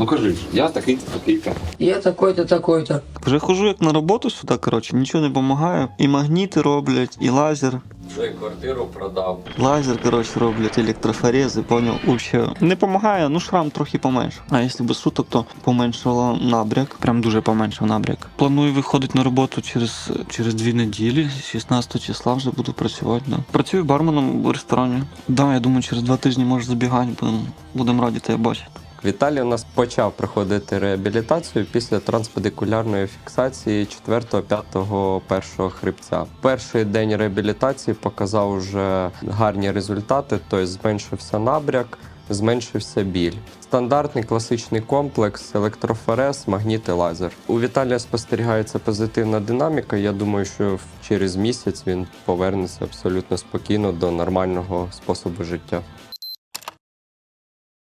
Ну кажи, я такий такий. Я такой-то, такой-то. Вже хожу як на роботу сюди, коротше, нічого не допомагає. І магніти роблять, і лазер. Вже квартиру продав. Лазер, коротше, роблять, електрофорези, поняв, вообще. Не допомагає, ну шрам трохи поменшав. А якщо без суток, то поменшало набряк. Прям дуже поменшав набряк. Планую виходити на роботу через, через дві неділі. 16 числа вже буду працювати. Да. Працюю барменом в ресторані. Да, я думаю, через два тижні може забігати, будемо будем раді тебе бачити. Віталій у нас почав проходити реабілітацію після транспедикулярної фіксації 4-5 першого хребця. Перший день реабілітації показав вже гарні результати, тобто зменшився набряк, зменшився біль. Стандартний класичний комплекс, електрофорез, магніт і лазер. У Віталія спостерігається позитивна динаміка. Я думаю, що через місяць він повернеться абсолютно спокійно до нормального способу життя.